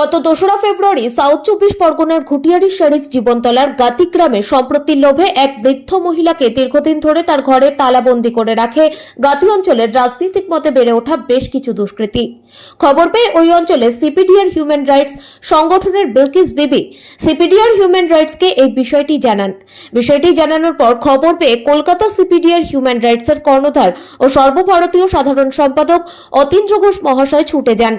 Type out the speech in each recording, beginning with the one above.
গত দোসরা ফেব্রুয়ারি সাউথ চব্বিশ পরগনার ঘুটিয়ারি শরীফ জীবনতলার গাতি গ্রামে সম্প্রতির লোভে এক বৃদ্ধ মহিলাকে দীর্ঘদিন ধরে তার ঘরে তালাবন্দি করে রাখে। গাতি অঞ্চলের রাজনৈতিক মতে বেড়ে ওঠা বেশ কিছু দুষ্কৃতী। খবর পেয়ে ওই অঞ্চলে সিপিডিআর হিউম্যান রাইটস সংগঠনের বিলকিস বিবি সিপিডিআর হিউম্যান রাইটসকে এই বিষয়টি জানান। বিষয়টি জানানোর পর খবর পেয়ে কলকাতা সিপিডিআর হিউম্যান রাইটসের কর্ণধার ও সর্বভারতীয় সাধারণ সম্পাদক অতীন্দ্র ঘোষ মহাশয় ছুটে যান।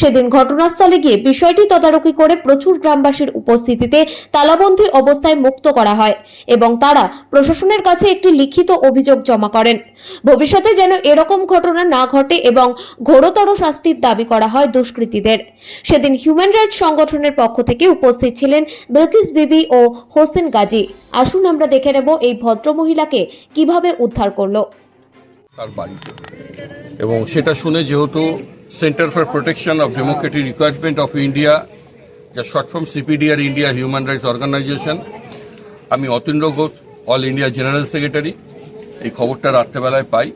সেদিন ঘটনাস্থলে গিয়ে বিষয়টি তদারকি করে প্রচুর গ্রামবাসীর উপস্থিতিতে তালাবন্ধী অবস্থায় মুক্ত করা হয় এবং তারা প্রশাসনের কাছে একটি লিখিত অভিযোগ জমা করেন। ভবিষ্যতে যেন এরকম ঘটনা না ঘটে এবং ঘোরতর শাস্তির দাবি করা হয় দুষ্কৃতীদের। সেদিন হিউম্যান রাইটস সংগঠনের পক্ষ থেকে উপস্থিত ছিলেন বিলকিস বিবি ও হোসেন গাজী। আসুন আমরা দেখে নেব এই ভদ্র মহিলাকে কীভাবে উদ্ধার করল। তার বাড়িতে। এবং সেটা শুনে যেহেতু centre for protection of democratic requirement of India যা short form CPDR India human rights organisation আমি Atindra Ghosh all India general secretary এই খবরটা রাত্রেবেলায় পাই।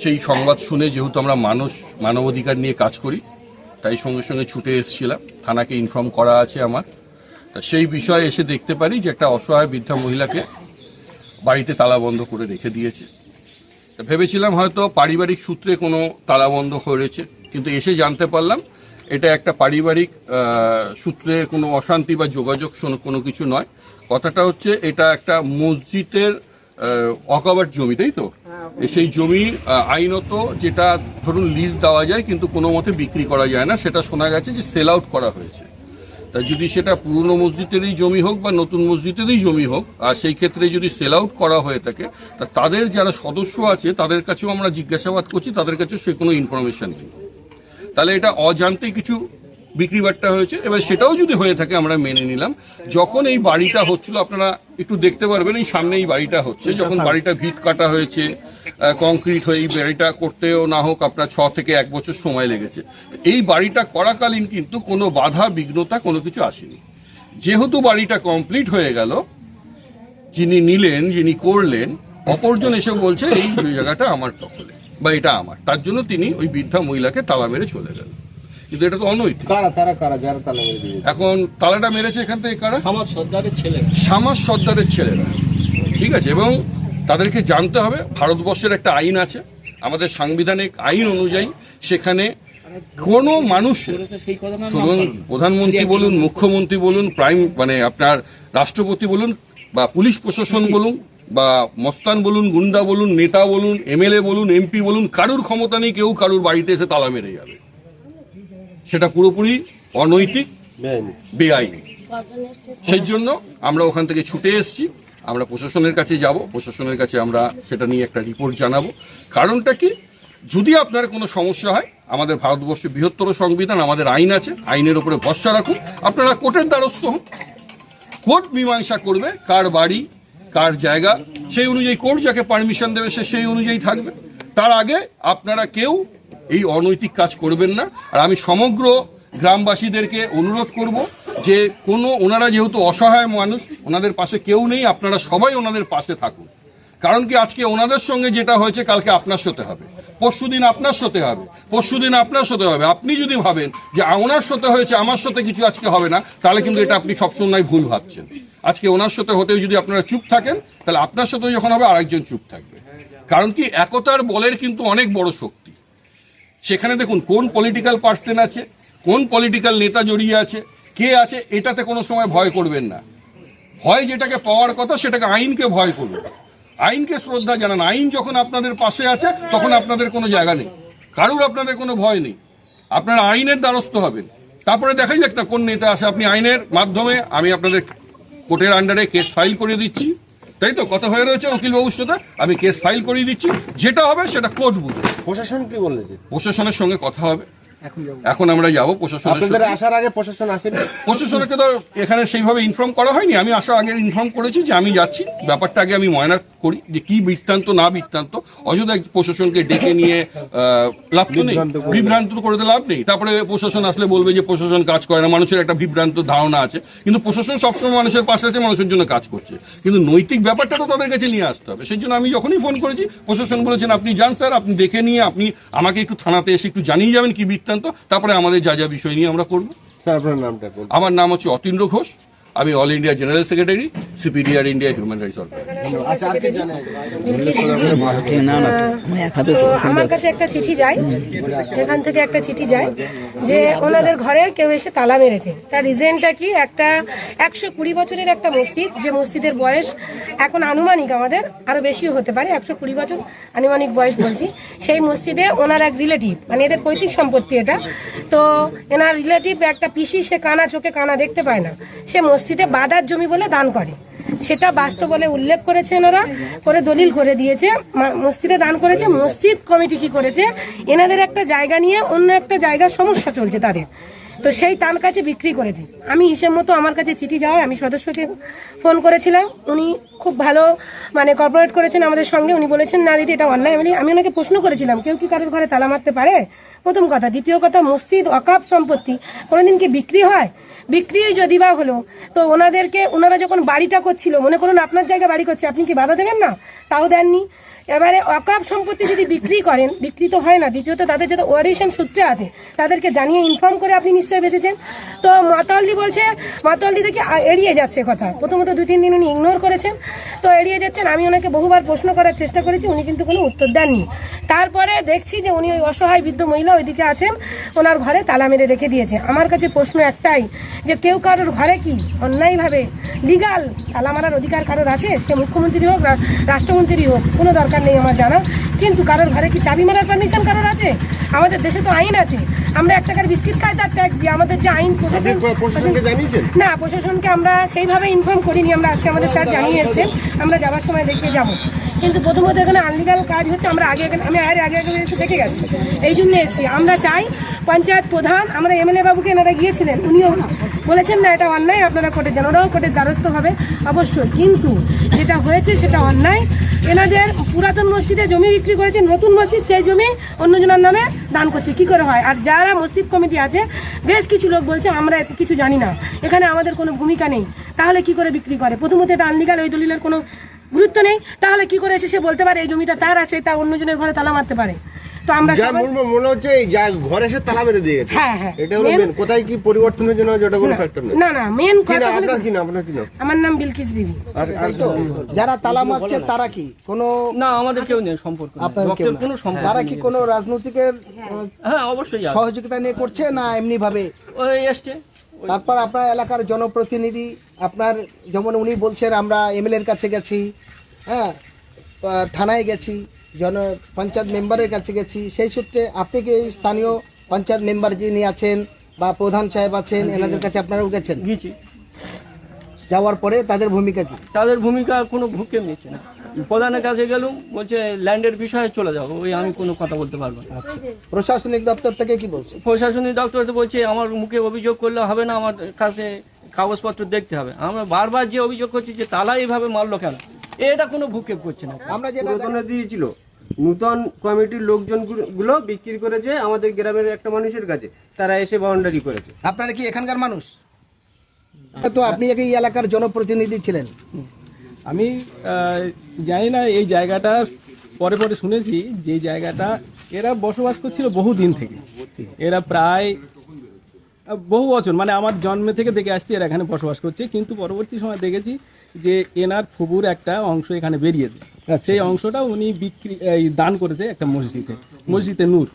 সেই সংবাদ শুনে যেহেতু আমরা মানুষ, মানবাধিকার নিয়ে কাজ করি, তাই সঙ্গে সঙ্গে ছুটে এসেছিলাম। থানাকে ইনফর্ম করা আছে আমার। তা সেই বিষয়ে এসে দেখতে পারি যে একটা অসহায় বৃদ্ধা মহিলাকে বাড়িতে তালাবন্ধ করে রেখে দিয়েছে। ভেবেছিলাম হয়তো পারিবারিক সূত্রে কোনো তালাবন্ধ হয়েছে কিন্তু এসে জানতে পারলাম এটা একটা পারিবারিক সূত্রে কোনো অশান্তি বা যোগাযোগ কোনো কিছু নয়। কথাটা হচ্ছে এটা একটা মসজিদের অকাবার জমি তাই তো? সেই জমি আইনত যেটা ধরুন লিজ দেওয়া যায় কিন্তু কোনো মতে বিক্রি করা যায় না সেটা শোনা গেছে যে সেল আউট করা হয়েছে। তা যদি সেটা পুরনো মসজিদেরই জমি হোক বা নতুন মসজিদেরই জমি হোক, আর সেই ক্ষেত্রে যদি সেল আউট করা হয়ে থাকে, তা তাদের যারা সদস্য আছে, তাদের কাছেও আমরা জিজ্ঞাসাবাদ করছি, তাদের কাছেও সে কোনো ইনফরমেশন নেই। তাহলে এটা অজান্তে কিছু বিক্রি বাট্টা হয়েছে। এবার সেটাও যদি হয়ে থাকে আমরা মেনে নিলাম। যখন এই বাড়িটা হচ্ছিল আপনারা একটু দেখতে পারবেন এই সামনে এই বাড়িটা হচ্ছে। যখন বাড়িটা ভিত কাটা হয়েছে কংক্রিট হয়ে এই বাড়িটা করতেও না হোক আপনার ছ থেকে এক বছর সময় লেগেছে। এই বাড়িটা করাকালীন কিন্তু কোনো বাধা বিঘ্নতা কোনো কিছু আসেনি। যেহেতু বাড়িটা কমপ্লিট হয়ে গেল যিনি নিলেন যিনি করলেন অপরজন এসে বলছে এই জায়গাটা আমার দখলে বা এটা আমার। তার জন্য তিনি ওই বৃদ্ধা মহিলাকে তালা মেরে চলে গেলেন। কিন্তু এটা তো অনৈতিক। কারা তারা কারা যারা তালা মেরে দিয়েছে? এখন তালাটা মেরেছে এখান থেকে কারা? সমাজ সর্দারের ছেলে সামাজ সর্দারের ছেলেরা। ঠিক আছে এবং তাদেরকে জানতে হবে ভারতবর্ষের একটা আইন আছে আমাদের সাংবিধানিক আইন অনুযায়ী সেখানে কোনো শুধু প্রধানমন্ত্রী বলুন মুখ্যমন্ত্রী বলুন প্রাইম মানে আপনার রাষ্ট্রপতি বলুন বা পুলিশ প্রশাসন বলুন বা মস্তান বলুন গুন্ডা বলুন নেতা বলুন এমএলএ বলুন এমপি বলুন কারুর ক্ষমতা নেই কেউ কারুর বাড়িতে এসে তালা মেরে যাবে। সেটা পুরোপুরি অনৈতিক বেআইনি। বেআইনি। সেই জন্য আমরা ওখান থেকে ছুটে এসেছি। আমরা প্রশাসনের কাছে যাব প্রশাসনের কাছে আমরা সেটা নিয়ে একটা রিপোর্ট জানাব। কারণটা কি? যদি আপনার কোনো সমস্যা হয় আমাদের ভারতবর্ষের বৃহত্তর সংবিধান আমাদের আইন আছে আইনের উপরে ভরসা রাখুন। আপনারা কোর্টের দ্বারস্থ হন। কোর্ট মীমাংসা করবে কার বাড়ি কার জায়গা সেই অনুযায়ী কোর্ট যাকে পারমিশন দেবে সে সেই অনুযায়ী থাকবে। তার আগে আপনারা কেউ এই অনৈতিক কাজ করবেন না। আর আমি সমগ্র গ্রামবাসীদেরকে অনুরোধ করব যে কোনো, ওনারা যেহেতু অসহায় মানুষ, ওনাদের পাশে কেউ নেই, আপনারা সবাই ওনাদের পাশে থাকুন। কারণ কি, আজকে ওনাদের সঙ্গে যেটা হয়েছে, কালকে আপনার সাথে হবে। পরশুদিন আপনার সাথে হবে। পরশু দিন আপনার সাথে হবে। আপনি যদি ভাবেন যে ওনার সাথে হয়েছে, আমার সাথে কিছু আজকে হবে না, তাহলে কিন্তু এটা আপনি সবসময় ভুল ভাবছেন। আজকে ওনার সাথে হতেও যদি আপনারা চুপ থাকেন, তাহলে আপনার সাথে যখন হবে, আরেকজন চুপ থাকবে। কারণ কি, একতার বলের কিন্তু অনেক বড় শক্তি। সেখানে দেখুন, কোন পলিটিক্যাল পার্সন আছে, কোন পলিটিক্যাল নেতা জড়িয়ে আছে, কে আছে, এটাতে কোনো সময় ভয় করবেন না। ভয় যেটাকে পাওয়ার কথা, সেটাকে আইনকে ভয় করুন আইনকে শ্রদ্ধা জানান। আইন যখন আপনাদের পাশে আছে, তখন আপনাদের কোনো জায়গা নেই। কারুর আপনাদের কোনো ভয় নেই। আপনারা আইনের দ্বারস্থ হবেন। তারপরে দেখাই যাক না কোন নেতা আসে আপনি আইনের মাধ্যমে, আমি আপনাদের কোর্টের আন্ডারে কেস ফাইল করে দিচ্ছি। তাই তো? কথা হয়ে রয়েছে উকিল বাবুর সাথে। আমি কেস ফাইল করিয়ে দিচ্ছি। যেটা হবে সেটা কোর্ট বুঝবে। প্রশাসন কি বললে প্রশাসনের সঙ্গে কথা হবে। এখন আমরা যাব প্রশাসনের আসার আগে প্রশাসন আসেনি? প্রশাসনকে তো এখানে সেইভাবে ইনফর্ম করা হয়নি। আমি আসার আগে ইনফর্ম করেছি যে আমি যাচ্ছি। ব্যাপারটা আগে আমি ময়না করি যে কি বৃত্তান্ত না বৃত্তান্ত। অযোধ্যা প্রশাসনকে ডেকে নিয়ে লাভ তো নেই। বিভ্রান্ত করে। লাভ নেই। তারপরে প্রশাসন আসলে বলবে যে প্রশাসন কাজ করে না। মানুষের একটা বিভ্রান্ত ধারণা আছে। কিন্তু প্রশাসন সবসময় মানুষের পাশে আছে মানুষের জন্য কাজ করছে। কিন্তু নৈতিক ব্যাপারটা তো তাদের কাছে নিয়ে আসতে হবে। সেই জন্য আমি যখনই ফোন করেছি প্রশাসন বলেছেন আপনি যান স্যার আপনি দেখে নিয়ে আপনি আমাকে একটু থানাতে এসে একটু জানিয়ে যাবেন কি বৃত্তান্ত। তারপরে আমাদের যা যা বিষয় নিয়ে আমরা করব। স্যার আপনার নামটা আমার নাম হচ্ছে অতীন্দ্র ঘোষ। আমি all India general secretary, CPDR India human rights আমার কাছে একটা চিঠি যায়, এখান থেকে একটা চিঠি যায়, যে ওনাদের ঘরে কেউ এসে তালা মেরেছে। তার রিজেনটা কি? একটা একশো কুড়ি বছরের একটা মসজিদ, যে মসজিদের বয়স এখন আনুমানিক আমাদের আরও বেশিও হতে পারে, একশো কুড়ি বছর আনুমানিক বয়স বলছি। সেই মসজিদে ওনার এক রিলেটিভ মানে এদের পৈতৃক সম্পত্তি এটা। তো এনার রিলেটিভ একটা পিসি, সে কানা, চোখে কানা দেখতে পায় না। সে মসজিদে বাদার জমি বলে দান করে। সেটা বাস্তব বলে উল্লেখ করেছে এনারা করে দলিল করে দিয়েছে। মসজিদে দান করেছে, মসজিদ কমিটি কি করেছে, এনাদের একটা জায়গা নিয়ে অন্য একটা জায়গার সমস্যা চলছে তাদের। তো সেই তার কাছে বিক্রি করেছে। আমি হিসেব মতো আমার কাছে চিঠি যাওয়ায় আমি সদস্যকে ফোন করেছিলাম। উনি খুব ভালো মানে কর্পোরেট করেছেন আমাদের সঙ্গে। উনি বলেছেন, না দিদি, এটা অন্যায়। আমি ওনাকে প্রশ্ন করেছিলাম, কেউ কি কারোর ঘরে তালা মারতে পারে? প্রথম কথা। দ্বিতীয় কথা, মসজিদ অকাপ সম্পত্তি। কোনোদিন কি বিক্রি হয়? বিক্রি যদি বা হলো, তো ওনাদেরকে, ওনারা যখন বাড়িটা করছিল, মনে করুন আপনার জায়গায় বাড়ি করছে, আপনি কি বাধা দেবেন না? তাও দেননি। এবারে অকাপ সম্পত্তি যদি বিক্রি করেন, বিক্রি তো হয় না, দ্বিতীয়ত তাদের যাতে ওয়ারিশন সূত্রে আছে, তাদেরকে জানিয়ে ইনফর্ম করে আপনি নিশ্চয়ই বেঁচেছেন। তো মাতাল্লি বলছে মাতাল্লি থেকে এড়িয়ে যাচ্ছে কথা। প্রথমত দুই তিন দিন উনি ইগনোর করেছেন। তো এড়িয়ে যাচ্ছেন, আমি ওনাকে বহুবার প্রশ্ন করার চেষ্টা করেছি, উনি কিন্তু কোনো উত্তর দেননি। তারপরে দেখছি যে উনি ওই অসহায় বৃদ্ধ মহিলা ওইদিকে আছেন, ওনার ঘরে তালা মেরে রেখে দিয়েছে। আমার কাছে প্রশ্ন একটাই, যে কেউ কারোর ঘরে কি অন্যায়ভাবে লিগাল তালা মারার অধিকার কারোর আছে? সে মুখ্যমন্ত্রী হোক রাষ্ট্রমন্ত্রী হোক, কোনো দরকার নেই আমার জানা কিন্তু কারোর ঘরে কি চাবি মারার পারমিশন কারোর আছে? আমাদের দেশে তো আইন আছে। আমরা এক টাকার বিস্কিট খাই তার ট্যাক্স দিই আমাদের যে আইন আপনি প্রশাসন না প্রশাসনকে আমরা সেইভাবে ইনফর্ম করিনি। আমরা আজকে আমাদের স্যার জানিয়ে এসেছেন। আমরা যাওয়ার সময় দেখে যাব। কিন্তু প্রথমত এখানে আনলিগাল কাজ হচ্ছে। আমরা আগে এখানে- আমি আগে আগে আগে এসে দেখে গেছি। এই জন্য এসেছি। আমরা চাই পঞ্চায়েত প্রধান আমরা এমএলএ বাবুকে এনারা গিয়েছিলেন। উনিও বলেছেন না, এটা অন্যায়, আপনারা কোর্টে যান ওরাও কোর্টের দ্বারস্থ হবে, অবশ্যই। কিন্তু যেটা হয়েছে সেটা অন্যায়। এনাদের পুরাতন মসজিদে জমি বিক্রি করেছে নতুন মসজিদ, সেই জমি অন্যজনের নামে দান করছে। কি করে হয়? আর যারা মসজিদ কমিটি আছে, বেশ কিছু লোক বলছে, আমরা কিছু জানি না। এখানে আমাদের কোনো ভূমিকা নেই। তাহলে কি করে বিক্রি করে? প্রথমত এটা আনলিগাল, ওই দলিলের কোনো গুরুত্ব নেই। তাহলে কি করে এসে সে বলতে পারে, এই জমিটা তার আছে তা অন্যজনের ঘরে তালা মারতে পারে? তো আমরা যা মনে হচ্ছে এই যা ঘরে এসে তালা মেরে দিয়ে গেছে। হ্যাঁ, হ্যাঁ। এটা হলো মেন কোথায় কি পরিবর্তন হয়েছে না যেটা কোনো ফ্যাক্টর নেই। না না মেন না কথা হলো- আপনার কি না আপনার কি না? আমার নাম বিলকিস বিবি। আর যারা তালা মারছে তারা কি? কোনো না আমাদের কেউ নেই সম্পর্ক কেউ কোনো সম্পর্ক তারা কি কোনো রাজনৈতিকের হ্যাঁ অবশ্যই সহযোগিতা নিয়ে করছে না এমনি ভাবে ওই এসছে তারপর আপনার এলাকার জনপ্রতিনিধি আপনার যেমন উনি বলছেন আমরা এমএলএ এর কাছে গেছি হ্যাঁ থানায় গেছি। জন পঞ্চায়েত মেম্বারের কাছে গেছি। সেই সূত্রে আপনি কি স্থানীয় পঞ্চায়েত মেম্বার যিনি আছেন বা প্রধান সাহেব আছেন এনাদের কাছে আপনারাও গেছেন? গিয়েছি যাওয়ার পরে তাদের ভূমিকা কি? তাদের ভূমিকা কোনো ভূক্ষেপ নিচ্ছে না। প্রধানের কাছে গেলুম বলছে ল্যান্ডের বিষয়ে চলে যাব ওই আমি কোনো কথা বলতে পারব না। প্রশাসনিক দপ্তর থেকে কি বলছে? প্রশাসনিক দপ্তর তো বলছে আমার মুখে অভিযোগ করলে হবে না আমার কাছে কাগজপত্র দেখতে হবে। আমরা বারবার যে অভিযোগ করছি যে তালা এইভাবে মারলো কেন? এটা কোনো ভূক্ষেপ করছে না। আমরা যেটা দিয়েছিল। নূতন কমিটির লোকজনগুলো বিক্রি করেছে আমাদের গ্রামের একটা মানুষের কাছে। তারা এসে বাউন্ডারি করেছে। আপনারা কি এখানকার মানুষ? তো আপনি এই এলাকার জনপ্রতিনিধি ছিলেন? আমি জানি না এই জায়গাটা পরে পরে শুনেছি যে জায়গাটা এরা বসবাস করছিল বহু দিন থেকে। এরা প্রায় বহু বছর মানে আমার জন্মে থেকে দেখে আসছি এরা এখানে বসবাস করছে কিন্তু পরবর্তী সময় দেখেছি যে এনার ফুবুর একটা অংশ এখানে বেরিয়েছে। সেই অংশটা উনি বিক্রি এই দান করেছে একটা মসজিদে মসজিদে নূর।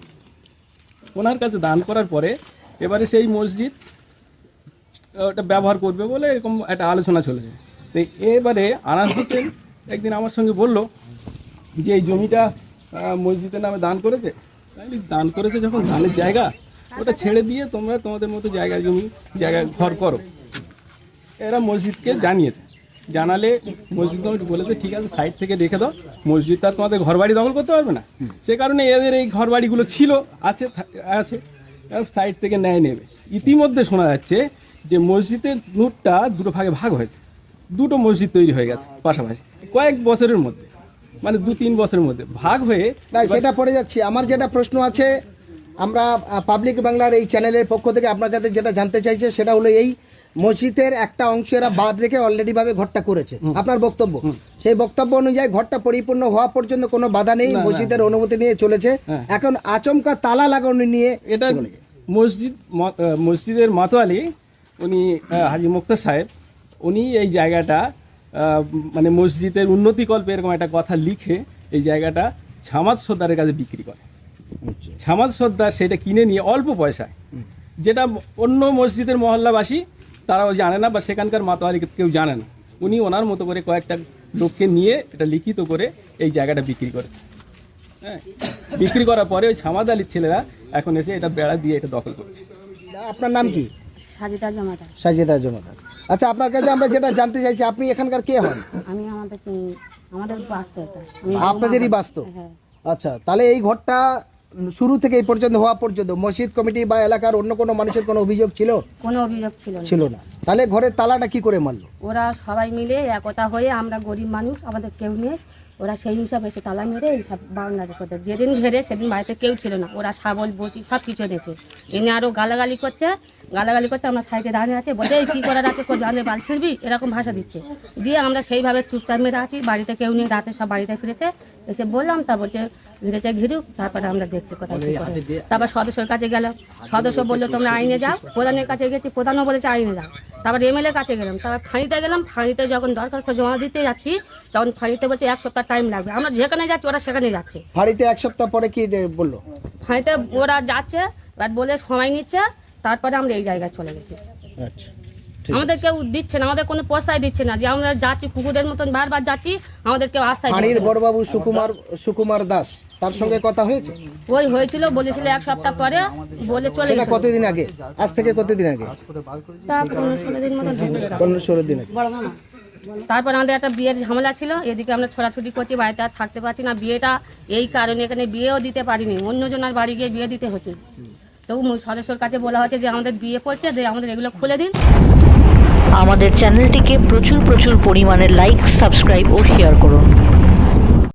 ওনার কাছে দান করার পরে এবারে সেই মসজিদ ওটা ব্যবহার করবে বলে এরকম একটা আলোচনা চলেছে। তো এবারে আনাস হোসেন একদিন আমার সঙ্গে বলল যে এই জমিটা মসজিদের নামে দান করেছে? দান করেছে যখন দানের জায়গা ওটা ছেড়ে দিয়ে তোমরা তোমাদের মতো জায়গা জমি জায়গা ঘর করো। এরা মসজিদকে জানিয়েছে। জানালে মসজিদ কমিটি বলেছে ঠিক আছে সাইড থেকে রেখে দাও মসজিদটা তোমাদের ঘর বাড়ি দখল করতে পারবে না। সে কারণে এদের এই ঘর বাড়িগুলো ছিল আছে আছে সাইড থেকে ন্যায় নেবে। ইতিমধ্যে শোনা যাচ্ছে যে মসজিদের নূরটা দুটো ভাগে ভাগ হয়েছে। দুটো মসজিদ তৈরি হয়ে গেছে পাশাপাশি কয়েক বছরের মধ্যে মানে দু তিন বছরের মধ্যে। ভাগ হয়ে তাই সেটা পড়ে যাচ্ছি। আমার যেটা প্রশ্ন আছে আমরা পাবলিক বাংলার এই চ্যানেলের পক্ষ থেকে আপনার কাছে যেটা জানতে চাইছে সেটা হলো এই মসজিদের একটা অংশ এরা বাদ রেখে অলরেডি ভাবে ঘরটা করেছে। আপনার বক্তব্য? সেই বক্তব্য অনুযায়ী ঘরটা পরিপূর্ণ হওয়া পর্যন্ত কোনো বাধা নেই মসজিদের অনুমতি নিয়ে চলেছে। এখন আচমকা তালা লাগানো নিয়ে এটা মসজিদ মসজিদের মাতোয়ালি উনি হাজি মুক্তা সাহেব উনি এই জায়গাটা মানে মসজিদের উন্নতিকল্পে এরকম একটা কথা লিখে এই জায়গাটা ছামাদ সর্দারের কাছে বিক্রি করে। ছামাদ সর্দার সেটা কিনে নিয়ে অল্প পয়সায় যেটা অন্য মসজিদের মহল্লাবাসী তারাও জানে না বা সেখানকার মাতোয়ারি কেউ জানে না। উনি ওনার মতো করে কয়েকটা লোককে নিয়ে এটা লিখিত করে এই জায়গাটা বিক্রি করেছে। হ্যাঁ বিক্রি করার পরে ওই সামাদ আলীর ছেলেরা এখন এসে এটা বেড়া দিয়ে এটা দখল করছে। আপনার নাম কি? সাজিদা জমাদার। সাজিদা জমাদার। আচ্ছা আপনার কাছে আমরা যেটা জানতে চাইছি আপনি এখানকার কে হন? আমি আমাদের আমাদের বাস্তব আপনাদেরই বাস্তব হ্যাঁ। আচ্ছা তাহলে এই ঘরটা শুরু থেকে এই পর্যন্ত হওয়া পর্যন্ত মসজিদ কমিটি বা এলাকার অন্য কোনো মানুষের কোনো অভিযোগ ছিল? কোনো অভিযোগ ছিল না। ছিল না। তাহলে ঘরের তালাটা কি করে মারলো ওরা সবাই মিলে একতা হয়ে আমরা গরিব মানুষ আমাদের কেউ নেই। ওরা সেই হিসাবে এসে তালা মেরে এইসব বাউন্ডারি করতে যেদিন ঘেরে সেদিন বাড়িতে কেউ ছিল না। ওরা শাবল বটি সব কিছু এনেছে এনে আরও গালাগালি করছে। গালাগালি করছে আমরা সাইডে দাঁড়িয়ে আছে বলছে এই কী করার আছে করবি? আমাদের বাল ছিড়বি? এরকম ভাষা দিচ্ছে। দিয়ে আমরা সেইভাবে চুপচাপ মেরে আছি বাড়িতে কেউ নেই রাতে সব বাড়িতে ফিরেছে। এসে বললাম তা বলছে ঘিরেছে ঘিরুক তারপরে আমরা দেখছি কোথায় কী করে। তারপর সদস্যর কাছে গেলাম সদস্য বলল তোমরা আইনে যাও প্রধানের কাছে গেছি প্রধানও বলেছে আইনে যাও। তারপর এমএলএ কাছে গেলাম তারপর ফাঁড়িতে গেলাম ফাঁড়িতে যখন দরখাস্ত জমা দিতে যাচ্ছি তখন ফাঁড়িতে বলছে এক সপ্তাহ টাইম লাগবে। আমরা যেখানে যাচ্ছি ওরা সেখানে যাচ্ছে। বাড়িতে এক সপ্তাহ পরে কি বলল? ফাঁড়িতে ওরা যাচ্ছে এবার বলে সময় নিচ্ছে তারপরে আমরা এই জায়গায় চলে গেছি। আচ্ছা আমাদের কেউ দিচ্ছে না আমাদের কোনো পয়সাই দিচ্ছে না যে আমরা যাচ্ছি কুকুরের মতন বারবার যাচ্ছি আমাদের কেউ বড়বাবু সুকুমার সুকুমার দাস তার সঙ্গে কথা হয়েছে? ওই হয়েছিল বলেছিল এক সপ্তাহ পরে বলে চলে গেছে কতদিন আগে? আজ থেকে কতদিন আগে? তা পনেরো ষোলো দিন মতন পনেরো ষোলো দিন আগে। তারপর আমাদের একটা বিয়ের ঝামেলা ছিল এদিকে আমরা ছোড়াছুটি করছি বাড়িতে আর থাকতে পারছি না বিয়েটা এই কারণে এখানে বিয়েও দিতে পারিনি অন্যজনের বাড়ি গিয়ে বিয়ে দিতে হচ্ছে। তবু সদস্যর কাছে বলা হচ্ছে যে আমাদের বিয়ে পড়ছে যে আমাদের এগুলো খুলে দিন। আমাদের চ্যানেলটিকে প্রচুর প্রচুর পরিমাণে লাইক সাবস্ক্রাইব ও শেয়ার করুন।